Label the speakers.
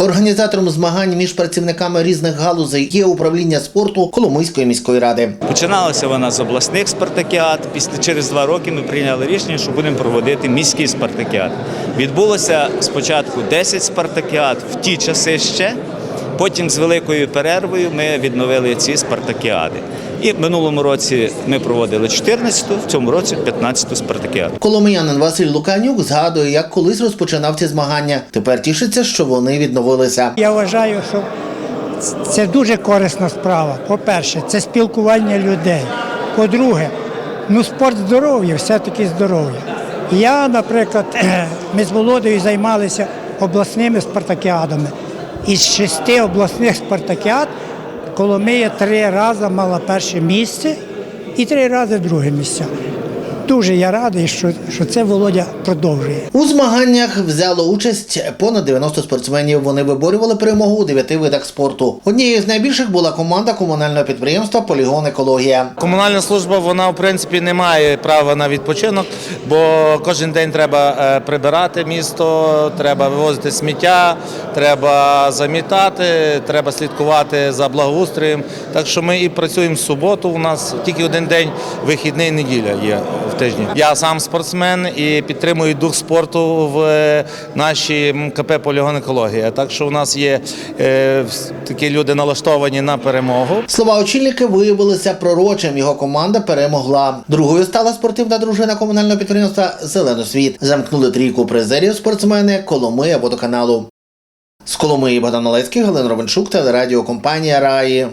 Speaker 1: Організатором змагань між працівниками різних галузей є управління спорту Коломийської міської ради.
Speaker 2: Починалася вона з обласних спартакіад. Після через два роки ми прийняли рішення, що будемо проводити міський спартакіад. Відбулося спочатку 10 спартакіад в ті часи ще. Потім з великою перервою ми відновили ці спартакіади. І в минулому році ми проводили 14-ту, в цьому році 15-ту спартакіаду.
Speaker 1: Коломиянин Василь Луканюк згадує, як колись розпочинав ці змагання. Тепер тішиться, що вони відновилися.
Speaker 3: Я вважаю, що це дуже корисна справа. По-перше, це спілкування людей. По-друге, ну спорт здоров'я, все-таки здоров'я. Я, наприклад, ми з Володою займалися обласними спартакіадами. Із шести обласних спартакіад Коломия три рази мала перше місце і три рази друге місце. Дуже я радий, що, що це Володя продовжує.
Speaker 1: У змаганнях взяло участь понад 90 спортсменів. Вони виборювали перемогу у дев'яти видах спорту. Однією з найбільших була команда комунального підприємства Полігон Екологія.
Speaker 4: Комунальна служба вона в принципі не має права на відпочинок, бо кожен день треба е, прибирати місто, треба вивозити сміття, треба замітати, треба слідкувати за благоустроєм. Так що ми і працюємо в суботу. У нас тільки один день вихідний неділя є в тижні. Я сам спортсмен і підтримую дух спорту в е, нашій КП Полігон Екологія. Так що у нас є е, такі люди налаштовані на перемогу.
Speaker 1: Слова очільника виявилися пророчим. Його команда перемогла. Другою стала спортивна дружина комунального підприємства Зеленосвіт. Замкнули трійку призерів спортсмени Коломия водоканалу. З Коломиї Богдан Олецький, Галина Ровеншук, телерадіокомпанія Раї.